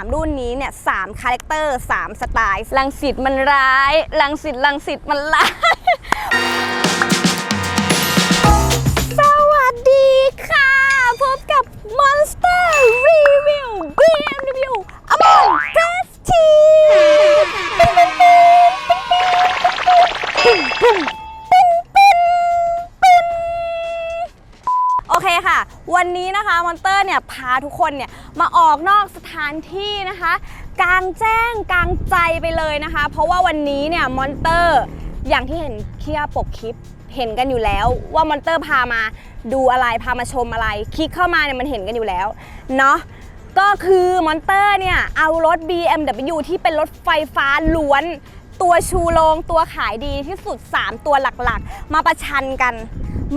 3 รุ่นนี้เนี่ยสามคาแรคเตอร์3สไตล์ลังสิตมันร้ายลังสิตลังสิตมันร้าย สวัสดีค่ะ พบกับ Monster Review BMW Among Best Team โอเคค่ะ วันนี้นะคะมอนเตอร์เนี่ยพาทุกคนเนี่ย มาออกนอกสถานที่นะคะกลางแจ้งกลางใจไปเลยนะคะ เพราะว่าวันนี้เนี่ยมอนเตอร์อย่างที่เห็นเคียปกคลิปเห็นกันอยู่แล้วว่ามอนเตอร์พามาดูอะไรพามาชมอะไร คลิกเข้ามาเนี่ยมันเห็นกันอยู่แล้วเนาะก็คือมอนเตอร์เนี่ยเอารถ BMW ที่เป็นรถไฟฟ้าล้วน ตัวชูโรงตัวขายดีที่สุด 3 ตัวหลักๆ มาประชันกัน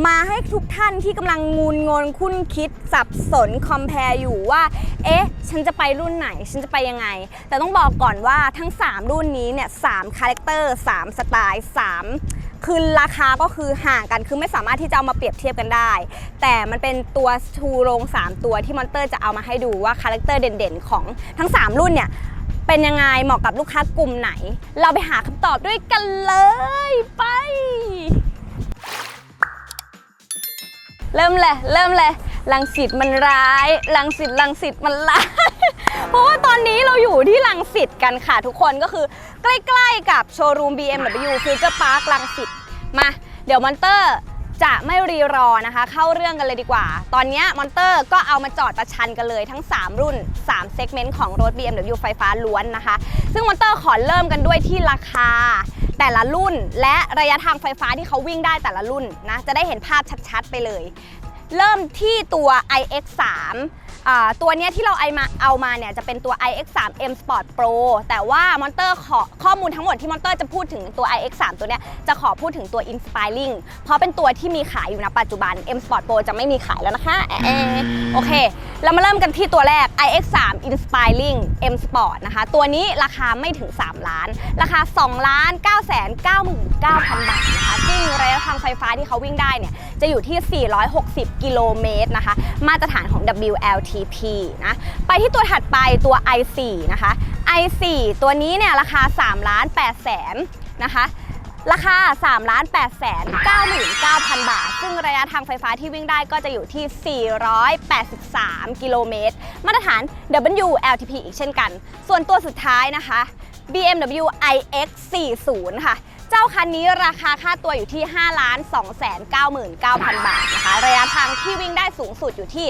มาให้ทุกท่านที่กำลังงูนงนคุ้นคิดสับสนคอมเพลอยู่ว่า เอ๊ะ ฉันจะไปรุ่นไหน ฉันจะไปยังไง แต่ต้องบอกก่อนว่าทั้ง 3 รุ่นนี้เนี่ยสามคาแรคเตอร์3สไตล์3คือราคาก็คือห่างกันคือไม่สามารถที่จะเอามาเปรียบเทียบกันได้ แต่มันเป็นตัวชูโรง 3 ตัวที่มอนเตอร์จะเอามาให้ดูว่าคาแรคเตอร์เด่นๆ ของทั้ง 3 รุ่นเนี่ย เป็นยังไงเหมาะกับลูกค้ากลุ่มไหน เราไปหาคำตอบด้วยกันเลยไป เริ่มเลยเริ่มเลยลังสิตมันร้ายลังสิตลังสิตมันร้าย เพราะว่าตอนนี้เราอยู่ที่ลังสิตกันค่ะทุกคนก็คือใกล้ๆกับโชว์รูม BMW Future Park ลังสิตมา เดี๋ยวมอนเตอร์ จะไม่รีรอนะคะ เข้าเรื่องกันเลยดีกว่า ตอนนี้มอนเตอร์ก็เอามาจอดประชันกันเลยทั้ง 3 รุ่น3เซกเมนต์ของรถ BMW ไฟฟ้าล้วนนะคะ ซึ่งมอนเตอร์ขอเริ่มกันด้วยที่ราคา แต่ละรุ่นและระยะทางไฟฟ้าที่เขาวิ่งได้แต่ละรุ่นนะจะได้เห็นภาพชัดๆไปเลย เริ่มที่ตัว iX3 ตัวเนี้ยที่เราเอามาเอามาเนี่ยจะเป็นตัว iX3 M Sport Pro แต่ว่ามอนเตอร์ขอข้อมูลทั้งหมดที่มอนเตอร์จะพูดถึงตัว iX3 ตัวเนี้ยจะขอพูดถึงตัว Inspiring เพราะเป็นตัวที่มีขายอยู่ณปัจจุบัน M Sport Pro จะไม่มีขายแล้วนะคะแอโอเค เรามาเริ่มกันที่ตัวแรก iX3 Inspiring M Sport นะคะ ตัวนี้ราคาไม่ถึง 3 ล้าน ราคา 2 ล้าน9 9 9 0 0 0บาทนะคะซึ่งระยะทางไฟฟ้าที่เขาวิ่งได้เนี่ยจะอยู่ที่ 460 กิโลเมตรนะคะ มาตรฐานของ WLT TP นะ ไปที่ตัวถัดไปตัว i4 นะคะ i4 ตัวนี้เนี่ยราคา3ล้าน8แสนนะคะราคา3ล้าน8แสน99,000 บาท ซึ่งระยะทางไฟฟ้าที่วิ่งได้ก็จะอยู่ที่ 483 กิโลเมตร มาตรฐาน WLTP อีกเช่นกัน ส่วนตัวสุดท้ายนะคะ BMW iX 40 ค่ะ เจ้าคันนี้ราคาค่าตัวอยู่ที่5ล้าน2 9 9 0 0 0 บาทนะคะ ระยะทางที่วิ่งได้สูงสุดอยู่ที่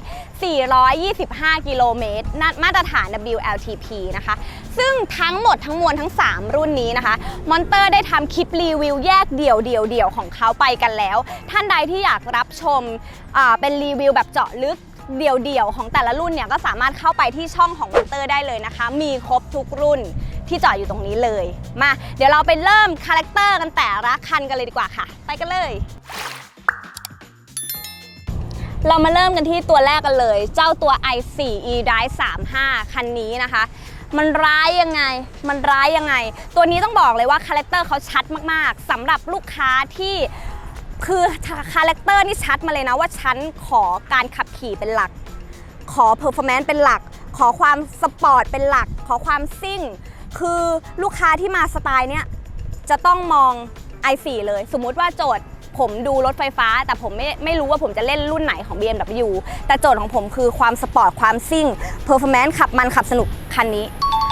425 กิโลเมตรมาตรฐาน WLTP นะคะ ซึ่งทั้งหมดทั้งมวลทั้ง 3 รุ่นนี้นะคะ มอนเตอร์ได้ทำคลิปรีวิวแยกเดี่ยวเดี่ยวเดี่ยวของเขาไปกันแล้ว ท่านใดที่อยากรับชมเป็นรีวิวแบบเจาะลึกเดี่ยวๆ ของแต่ละรุ่นเนี่ยก็สามารถเข้าไปที่ช่องของมอนเตอร์ได้เลยนะคะ มีครบทุกรุ่น ที่จอดอยู่ตรงนี้เลย มา เดี๋ยวเราไปเริ่มคาแรคเตอร์กันแต่ละคันกันเลยดีกว่าค่ะ ไปกันเลย เรามาเริ่มกันที่ตัวแรกกันเลย เจ้าตัว i4 e drive 35 คันนี้นะคะมันร้ายยังไง มันร้ายยังไง ตัวนี้ต้องบอกเลยว่าคาแรคเตอร์เขาชัดมากๆสำหรับลูกค้าที่คือคาแรคเตอร์นี่ชัดมาเลยนะว่าฉันขอการขับขี่เป็นหลัก ขอเพอร์ฟอร์แมนซ์เป็นหลัก ขอความสปอร์ตเป็นหลัก ขอความซิ่ง คือลูกค้าที่มาสไตล์เนี้ยจะต้องมอง i4 เลย สมมุติว่าโจทย์ผมดูรถไฟฟ้า แต่ผมไม่ไม่รู้ว่าผมจะเล่นรุ่นไหนของ BMW แต่โจทย์ของผมคือความสปอร์ต ความซิ่งเพอร์ฟอร์แมนซ์ขับมันขับสนุกคันนี้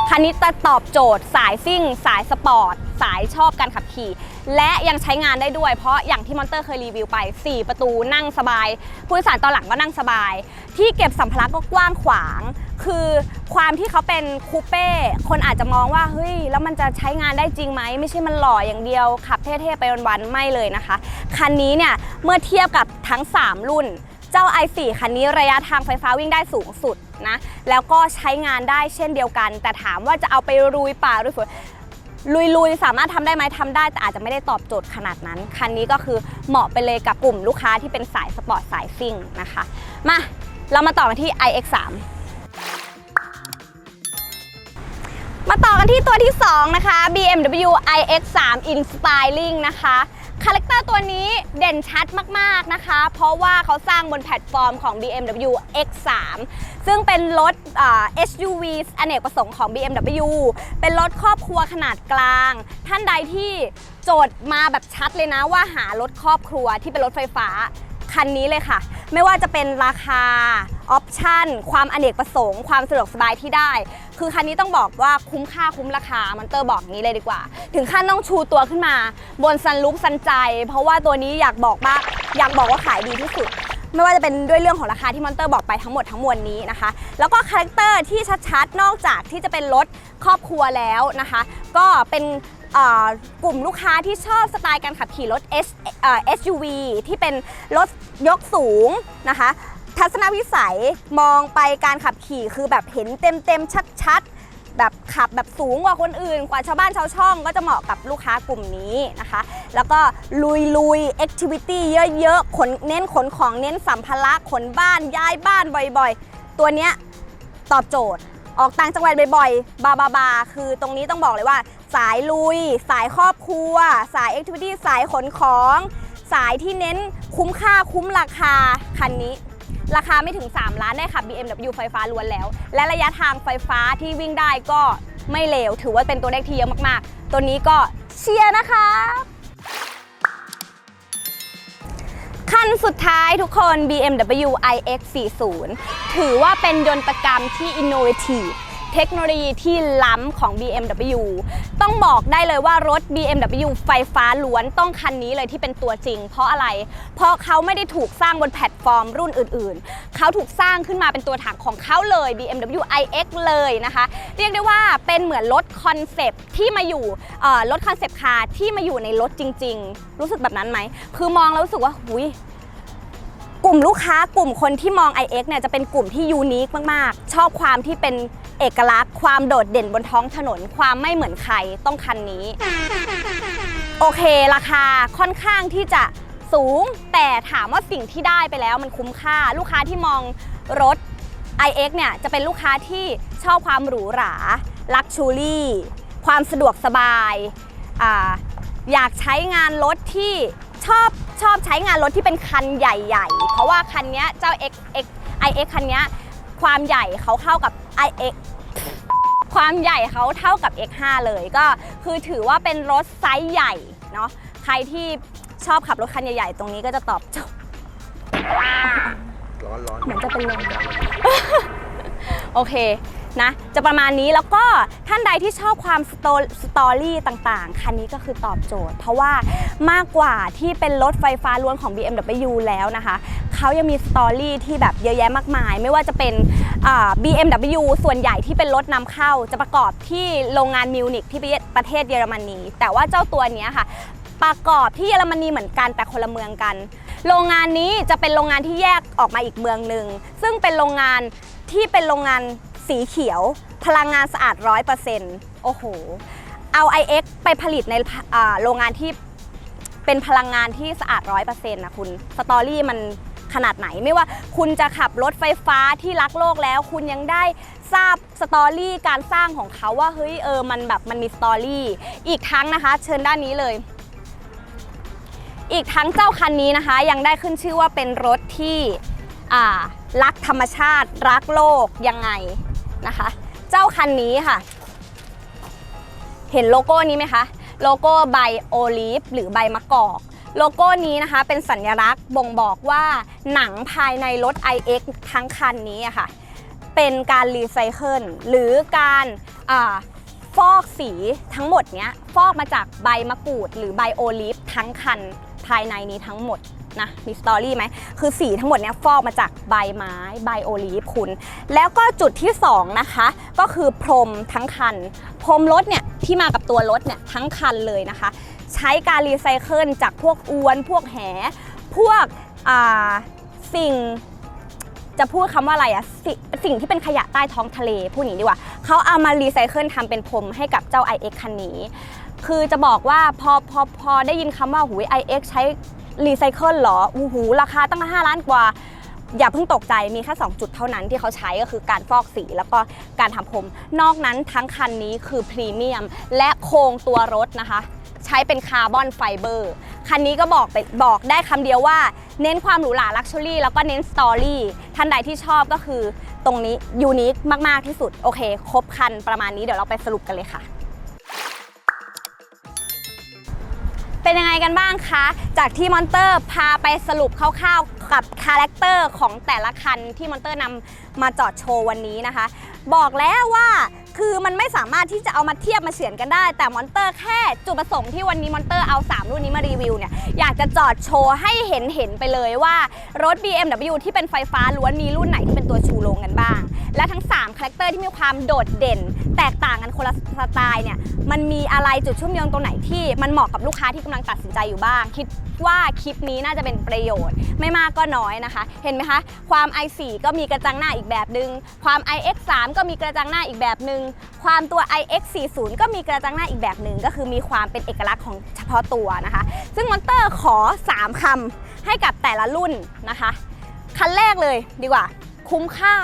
คันนี้จะตอบโจทย์สายซิ่ง สายสปอร์ต สายชอบการขับขี่ และยังใช้งานได้ด้วย เพราะอย่างที่มอนเตอร์เคยรีวิวไป 4 ประตูนั่งสบาย ผู้โดยสารตอนหลังก็นั่งสบาย ที่เก็บสัมภาระก็กว้างขวาง คือความที่เขาเป็นคูเป้คนอาจจะมองว่าเฮ้ยแล้วมันจะใช้งานได้จริงไหมไม่ใช่มันหล่ออย่างเดียวขับเท่ๆไปวันๆไม่เลยนะคะ คันนี้เนี่ยเมื่อเทียบกับทั้ง 3 รุ่นเจ้า i4 คันนี้ระยะทางไฟฟ้าวิ่งได้สูงสุดนะแล้วก็ใช้งานได้เช่นเดียวกัน แต่ถามว่าจะเอาไปรุยป่ารุยฝนลุยๆ สามารถทำได้ไหมทำได้ แต่อาจจะไม่ได้ตอบโจทย์ขนาดนั้น คันนี้ก็คือเหมาะไปเลยกับกลุ่มลูกค้าที่เป็นสายสปอร์ตสายซิ่งนะคะ มา เรามาต่อกันที่ iX3 มาต่อกันที่ตัวที่ 2 นะคะ BMW iX3 Inspiring นะคะ คาแรคเตอร์ตัวนี้เด่นชัดมากๆนะคะ เพราะว่าเขาสร้างบนแพลตฟอร์มของ BMW X3 ซึ่งเป็นรถ SUV อเนกประสงค์ของ BMW เป็นรถครอบครัวขนาดกลาง ท่านใดที่โจทย์มาแบบชัดเลยนะว่าหารถครอบครัวที่เป็นรถไฟฟ้า คันนี้เลยค่ะ ไม่ว่าจะเป็นราคา ออปชั่นความอเนกประสงค์ ความสะดวกสบายที่ได้ คือคันนี้ต้องบอกว่าคุ้มค่าคุ้มราคา มันเตอร์บอกงี้เลยดีกว่า ถึงขั้นต้องชูตัวขึ้นมา บนซันลุกซันใจ เพราะว่าตัวนี้อยากบอกมากอยากบอกว่าขายดีที่สุดไม่ว่าจะเป็นด้วยเรื่องของราคาที่มอนเตอร์บอกไปทั้งหมดทั้งมวลนี้นะคะ แล้วก็คาแรคเตอร์ที่ชัดๆ นอกจากที่จะเป็นรถครอบครัวแล้วนะคะ ก็เป็น กลุ่มลูกค้าที่ชอบสไตล์การขับขี่รถ S เอ่อ SUV ที่เป็นรถยกสูงนะคะ ทัศนวิสัยมองไปการขับขี่คือแบบเห็นเต็มๆชัดๆ แบบขับแบบสูงกว่าคนอื่น กว่าชาวบ้านชาวช่องก็จะเหมาะกับลูกค้ากลุ่มนี้นะคะ แล้วก็ลุยลุยๆ activity เยอะๆขนเน้นขนของเน้นสัมภาระขนบ้านย้ายบ้านบ่อยๆ ตัวเนี้ยตอบโจทย์ออกต่างจังหวัดบ่อยๆ บาบาบา คือตรงนี้ต้องบอกเลยว่า สายลุย สายครอบครัว สาย activity สายขนของ สายที่เน้นคุ้มค่าคุ้มราคาคันนี้ ราคาไม่ถึง 3 ล้านได้ขับ BMW ไฟฟ้าล้วนแล้ว และระยะทางไฟฟ้าที่วิ่งได้ก็ไม่เลว ถือว่าเป็นตัวเลขที่เยอะมากๆ ตัวนี้ก็เชียร์นะคะคันสุดท้ายทุกคน BMW iX 40 ถือว่าเป็นยนตกรรมที่ innovative เทคโนโลยีที่ล้ำของ BMW ต้องบอกได้เลยว่ารถ BMW ไฟฟ้าล้วนต้องคันนี้เลยที่เป็นตัวจริง เพราะอะไร เพราะเขาไม่ได้ถูกสร้างบนแพลตฟอร์มรุ่นอื่นๆ เขาถูกสร้างขึ้นมาเป็นตัวถังของเขาเลย BMW iX เลยนะคะ เรียกได้ว่าเป็นเหมือนรถคอนเซปต์ที่มาอยู่รถคอนเซปต์คาร์ที่มาอยู่ในรถจริง ๆ รู้สึกแบบนั้นไหม คือมองแล้วรู้สึกว่าหุยกลุ่มลูกค้ากลุ่มคนที่มอง iX เนี่ยจะเป็นกลุ่มที่ยูนิคมากๆ ชอบความที่เป็น เอกลักษณ์ ความโดดเด่นบนท้องถนน ความไม่เหมือนใครต้องคันนี้ โอเคราคาค่อนข้างที่จะสูง แต่ถามว่าสิ่งที่ได้ไปแล้วมันคุ้มค่า ลูกค้าที่มองรถ iX เนี่ยจะเป็นลูกค้าที่ชอบความหรูหราลักชูรี่ความสะดวกสบายออยากใช้งานรถที่ชอบชอบใช้งานรถที่เป็นคันใหญ่ๆ เพราะว่าคันเนี้ยเจ้า X X iX คันเนี้ยความใหญ่เขาเข้ากับ iX ความใหญ่เขาเท่ากับ X5 เลยก็คือถือว่าเป็นรถไซส์ใหญ่เนาะใครที่ชอบขับรถคันใหญ่ๆ ตรงนี้ก็จะตอบโจทย์ร้อนร้อนเหมือนจะเป็นลมโอเค นะจะประมาณนี้แล้วก็ท่านใดที่ชอบความสตสตอรี่ต่างๆ คันนี้ก็คือตอบโจทย์ เพราะว่ามากกว่าที่เป็นรถไฟฟ้าล้วนของ BMW แล้วนะคะเขายังมีสตอรี่ที่แบบเยอะแยะมากมาย ไม่ว่าจะเป็น BMW ส่วนใหญ่ที่เป็นรถนำเข้าจะประกอบที่โรงงานมิวนิกที่ประเทศเยอรมนี แต่ว่าเจ้าตัวนี้ค่ะประกอบที่เยอรมนีเหมือนกันแต่คนละเมืองกัน โรงงานนี้จะเป็นโรงงานที่แยกออกมาอีกเมืองหนึ่งซึ่งเป็นโรงงานที่เป็นโรงงาน สีเขียว พลังงานสะอาด 100%โอ้โห เอา iX ไปผลิตในโรงงานที่เป็นพลังงานที่สะอาด 100%นะคุณ สตอรี่มันขนาดไหนไม่ว่าคุณจะขับรถไฟฟ้าที่รักโลกแล้ว คุณยังได้ทราบสตอรี่การสร้างของเขาว่าเฮ้ยเออมันแบบมันมีสตอรี่ อีกทั้งนะคะ เชิญด้านนี้เลย อีกทั้งเจ้าคันนี้นะคะ ยังได้ขึ้นชื่อว่าเป็นรถที่รักธรรมชาติ รักโลกยังไง นะคะ เจ้าคันนี้ค่ะ เห็นโลโก้นี้ไหมคะ โลโก้ใบโอลีฟหรือใบมะกอก โลโก้นี้นะคะเป็นสัญลักษณ์บ่งบอกว่าหนังภายในรถ iX ทั้งคันนี้ค่ะ เป็นการรีไซเคิลหรือการอฟอกสีทั้งหมดเนี้ยฟอกมาจากใบมะกรูด หรือใบโอลีฟทั้งคันภายในนี้ทั้งหมด นะมีสตอรี่ไหมคือสีทั้งหมดเนี้ยฟอกมาจากใบไม้ใบโอลีฟคุณ แล้วก็จุดที่สองนะคะก็คือพรมทั้งคัน พรมรถเนี่ยที่มากับตัวรถเนี่ยทั้งคันเลยนะคะ ใช้การรีไซเคิลจากพวกอวน พวกแห พวกสิ่งจะพูดคำว่าอะไรอะสสิ่งที่เป็นขยะใต้ท้องทะเลพูดอย่างนี้ดีกว่าเขาเอามารีไซเคิลทำเป็นพรมให้กับเจ้า iX คันนี้ คือจะบอกว่าพอพอพอได้ยินคำว่าหูย iX ใช้ รีไซเคิลเหรออู้หูราคาตั้ง 5 ล้านกว่า อย่าเพิ่งตกใจมีแค่ 2 จุดเท่านั้นที่เขาใช้ก็คือการฟอกสีแล้วก็การทำพรมนอกนั้นทั้งคันนี้คือพรีเมียม และโครงตัวรถนะคะ ใช้เป็นคาร์บอนไฟเบอร์คันนี้ก็บอกไปบอกได้คำเดียวว่า เน้นความหรูหราลักชัวรี่แล้วก็เน้นสตอรี่ท่านใดที่ชอบก็คือตรงนี้ยูนิคมาก ๆ ที่สุด โอเค ครบคันประมาณนี้เดี๋ยวเราไปสรุปกันเลยค่ะ เป็นยังไงกันบ้างคะ จากที่มอนเตอร์พาไปสรุปคร่าวๆกับคาแรคเตอร์ของแต่ละคันที่มอนเตอร์นำมาจอดโชว์วันนี้นะคะ บอกแล้วว่า คือมันไม่สามารถที่จะเอามาเทียบมาเฉือนกันได้ แต่มอนเตอร์แค่จุดประสงค์ที่วันนี้มอนเตอร์เอา 3 รุ่นนี้มารีวิวเนี่ยอยากจะจอดโชว์ให้เห็นเห็นไปเลยว่ารถ BMW ที่เป็นไฟฟ้าล้วนมีรุ่นไหนที่เป็นตัวชูโรงกันบ้าง และทั้ง3คาแรคเตอร์ที่มีความโดดเด่น แตกต่างกันคนละสไตล์เนี่ยมันมีอะไรจุดชุ่มโยงตรงไหนที่มันเหมาะกับลูกค้าที่กำลังตัดสินใจอยู่บ้าง คิดว่าคลิปนี้น่าจะเป็นประโยชน์ ไม่มากก็น้อยนะคะ เห็นไหมคะ ความ i4 ก็มีกระจังหน้าอีกแบบหนึง่งความ iX3 ก็มีกระจังหน้าอีกแบบหนึง่งความตัว iX40 ก็มีกระจังหน้าอีกแบบหนึ่งก็คือมีความเป็นเอกลักษณ์ของเฉพาะตัวนะคะ ซึ่งมอนเตอร์ขอ 3คำให้กับแต่ละรุ่นนะคะ คันแรกเลยดีกว่า คุ้มค่า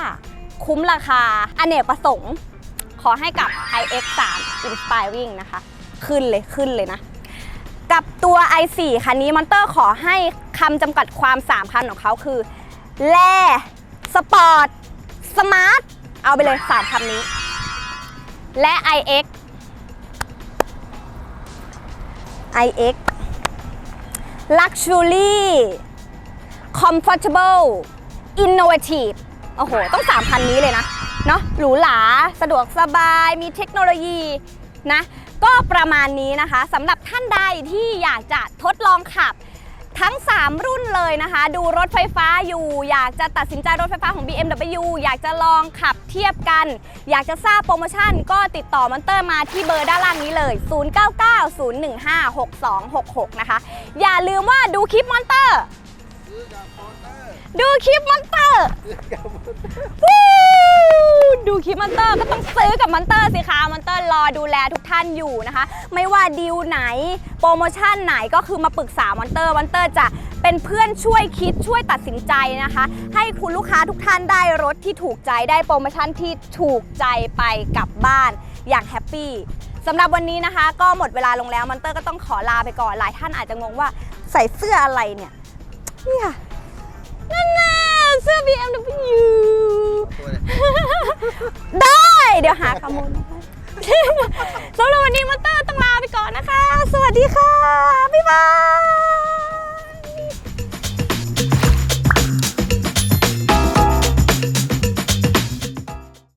คุ้มราคา อเนกประสงค์ ขอให้กับ iX3 Inspiring นะคะ ขึ้นเลยขึ้นเลยนะ กับตัว i4 คันนี้มอนเตอร์ขอให้คำจำกัดความ 3คำของเขาคือ แลสปอร์ต สมาร์ท เอาไปเลย 3คำนี้ และ iX iX luxury comfortable innovative โอ้โห ต้องสามพันนี้เลยนะ เนาะหรูหรา สะดวกสบาย มีเทคโนโลยีนะ ก็ประมาณนี้นะคะสำหรับท่านใดที่อยากจะทดลองขับทั้ง 3 รุ่นเลยนะคะ ดูรถไฟฟ้าอยู่ อยากจะตัดสินใจรถไฟฟ้าของ BMW อยากจะลองขับ ทียบกัน อยากจะทราบโปรโมชั่นก็ติดต่อมอนเตอร์มาที่เบอร์ด้านล่างนี้เลย 0990156266 นะคะ อย่าลืมว่าดูคลิปมอนเตอร์ ดูคลิปมอนเตอร์ดูคลิปมอนเตอร์ก็ต้องซื้อกับมอนเตอร์สิคะมอนเตอร์รอดูแลทุกท่านอยู่นะคะ ไม่ว่าดีลไหน โปรโมชั่นไหนก็คือมาปรึกษามอนเตอร์มอนเตอร์จะ เป็นเพื่อนช่วยคิดช่วยตัดสินใจนะคะ ให้คุณลูกค้าทุกท่านได้รถที่ถูกใจได้โปรโมชั่นที่ถูกใจไปกลับบ้านอย่างแฮปปี้สำหรับวันนี้นะคะ ก็หมดเวลาลงแล้วมอนเตอร์ก็ต้องขอลาไปก่อนหลายท่านอาจจะงงว่าใส่เสื้ออะไรเนี่ยนี่ค่ะนั่นน่ะเสื้อ BMW ได้เดี๋ยวหาขโมยมาให้สำหรับวันนี้มอเตอร์ต้องลาไปก่อนนะคะ สวัสดีค่ะ บ๊ายบาย